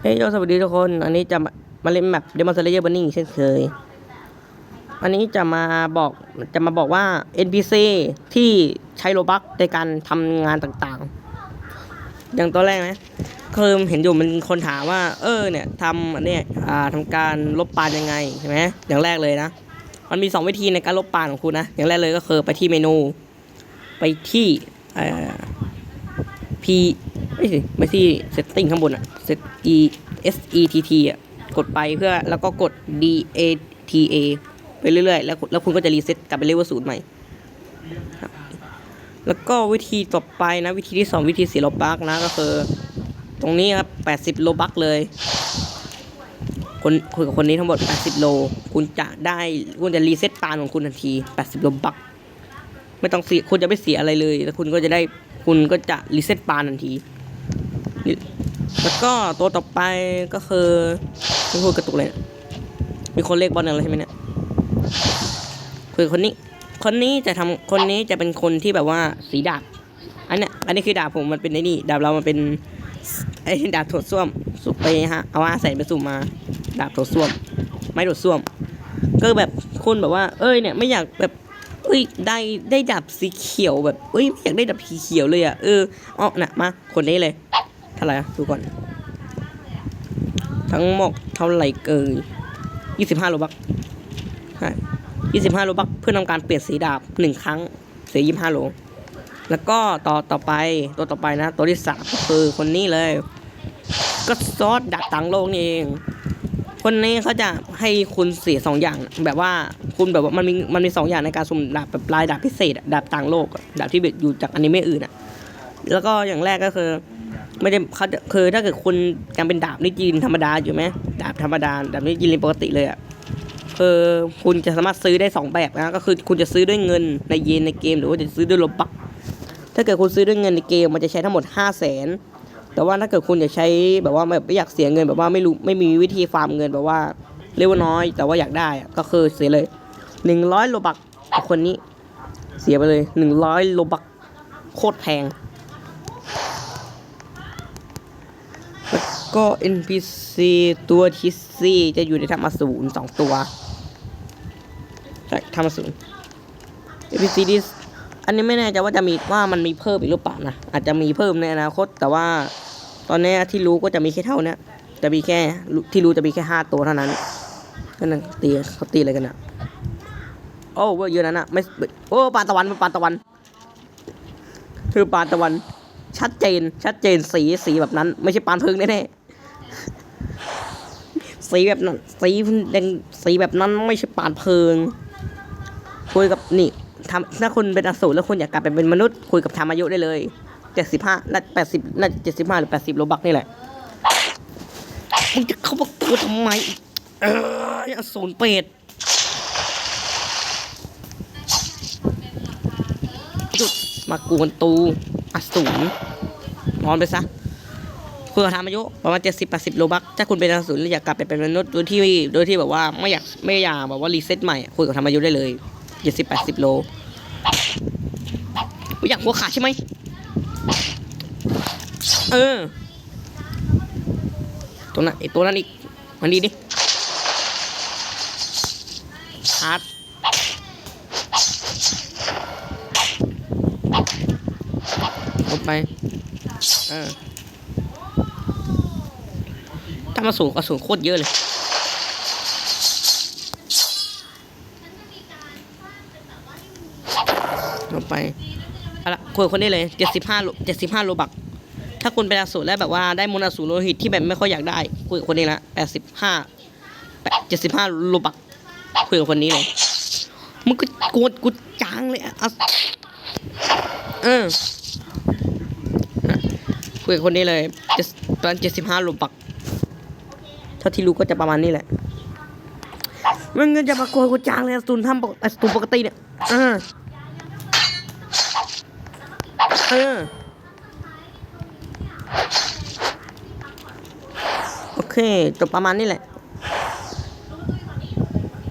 เฮ้ยยสวัสดีทุกคน อันนี้จะมามาเล่นแบบเดมอนสเลเยอร์บันนี่เช่นเคย อันนี้จะมาบอกจะมาบอกว่า NPC ที่ใช้โลบักในการทำงานต่างๆ อย่างตัวแรกนะคือเห็นอยู่มันคนถามว่า เออเนี่ยทำอันเนี้ยอ่าทำการลบปานยังไงใช่ไหมอย่างแรกเลยนะ มันมีสองวิธีในการลบปานของคุณนะ อย่างแรกเลยก็คือไปที่เมนู ไปที่เอ่อ P ไม่สิไม่ที่ setting ข้างบนอะ set e s e t t อะกดไปเพื่อแล้วก็กด d a t a ไปเรื่อยๆ แล้วแล้วคุณก็จะรีเซ็ตกลับไปเลเวลศูนย์ใหม่แล้วก็วิธีต่อไปนะวิธีที่สองวิธีสีโลบักนะก็คือ ตรงนี้ครับ 80 โลบักเลย คนคุยกับคนนี้ทั้งหมด 80 โล คุณจะได้คุณจะรีเซ็ตปานของคุณทันที 80 โลบักไม่ต้องเสียคุณจะไม่เสียอะไรเลย แล้วคุณก็จะได้คุณก็จะรีเซ็ตปานทันที แล้วก็ตัวต่อไปก็คือไม่พูดกระตุกเลย มีคนเรียกบอลอะไรใช่ไหมเนี่ยคือคนนี้ คนนี้จะทำคนนี้จะเป็นคนที่แบบว่าสีดาบ อันเนี้ยอันนี้คือดาบผมมันเป็นไอ้นี่ดาบเรามันเป็นไอ้ดาบโถส้วมสุไปฮะเอาอาใส่ไปสุ่มมา ดาบโถส้วม ไม่โถส้วม ก็แบบคุณแบบว่า เอ้ยเนี่ยไม่อยากแบบเอ้ยได้ได้ดับสีเขียวแบบเอ้ยไม่อยากได้ดับสีเขียวเลยอะเออเอาน่ะมาคนนี้เลย เท่าไหร่อะดูก่อน ทั้งหมดเท่าไหร่เกินยี่สิบห้าโลบักใช่ยี่สิบห้าโลบักเพื่อทำการเปลี่ยนสีดาบหนึ่งครั้ง เสียยี่สิบห้าโล แล้วก็ต่อต่อไปตัวต่อไปนะ ตัวที่สามก็คือคนนี้เลย ก็ซอสดาบต่างโลกนี่เอง คนนี้เขาจะให้คุณเสียสองอย่างแบบว่าคุณแบบว่ามันมีมันมีสองอย่างในการสุ่มดาบแบบลายดาบพิเศษดาบต่างโลกดาบที่แบบอยู่จากอนิเมะอื่นอะแล้วก็อย่างแรกก็คือ ไม่ได้เขาคือถ้าเกิดคุณยังเป็นดาบนี่ยืนธรรมดาอยู่ไหมดาบธรรมดาดาบนี่ยืนปกติเลยอะคือคุณจะสามารถซื้อได้สองแบบนะก็คือคุณจะซื้อด้วยเงินในเยนในเกม หรือว่าจะซื้อด้วยโลบักถ้าเกิดคุณซื้อด้วยเงินในเกมมันจะใช้ทั้งหมดห้าแสนแต่ว่าถ้าเกิดคุณจะใช้แบบว่าแบบไม่อยากเสียเงินแบบว่าไม่รู้ไม่มีวิธีฟาร์มเงินแบบว่าเรียกว่าน้อย แต่ว่าอยากได้ก็คือเสียเลยหนึ่งร้อยโลบักคนนี้เสียไปเลยหนึ่งร้อยโลบักโคตรแพงแล้ว ก็ NPC ตัวที่สี่จะอยู่ในธรรมอสูรสองตัวใช่ธรรมอสูร NPC ที่อันนี้ไม่แน่ใจว่าจะมีว่ามันมีเพิ่มอีกหรือเปล่านะอาจจะมีเพิ่มในอนาคต แต่ว่าตอนนี้ที่รู้ก็จะมีแค่เท่านี้จะมีแค่ที่รู้จะมีแค่ห้าตัวเท่านั้นก็นั่นตีเขาตีอะไรกันนะโอ้เวอร์เยอะนั้นนะไม่โอ้ปานตะวันปานตะวัน คือปานตะวัน ชัดเจน ชัดเจนสีสีแบบนั้น ไม่ใช่ปานเพิงแน่ๆ สีแบบนั้นสีแดงสีแบบนั้นไม่ใช่ปานเพลิง คุยกับนี่ทำถ้าคุณเป็นอสูรแล้วคุณอยากกลับไปเป็นมนุษย์คุยกับธรรมอายุได้เลยเจ็ดสิบห้าน่าแปดสิบน่าเจ็ดสิบห้าหรือแปดสิบโลบักนี่แหละมึงจะเข้ามากูทำไมเอออสูรเป็ดหยุดมากวนตูอสูรนอนไปซะ คุยกับธรรมอายุประมาณเจ็ดสิบแปดสิบโลบักถ้าคุณเป็นอสูรแล้วอยากกลับไปเป็นมนุษย์โดยที่โดยที่แบบว่าไม่อยากไม่อยากแบบว่ารีเซ็ตใหม่คุยกับธรรมอายุได้เลยเจ็ดสิบแปดสิบโลอุ๊ยอยากหัวขาดใช่ไหมเออ ตัวนั้นไอตัวนั้นอีกมันดีดิชาร์จลงไป เออ ถ้ามาสูงก็สูงโคตรเยอะเลยลงไปเอาละคุยกับคนนี้เลยเจ็ดสิบห้าเจ็ดสิบห้าโลบัก ถ้าคุณเป็นอสูรแล้วแบบว่าได้มนอสูรโลหิตที่แบบไม่ค่อยอยากได้ คุยกับคนนี้ละแปดสิบห้าเจ็ดสิบห้าโลบัก คุยกับคนนี้เลยมันก็โกวนกูจางเลยอะอะเออคุยกับคนนี้เลยตอนเจ็ดสิบห้าโลบัก เท่าที่รู้ก็จะประมาณนี้แหละมันเงินจะมาโกยกูจางเลยสตูนทำปกอสูนปกติเนี่ยอ่าเออโอเคจบประมาณนี้แหละ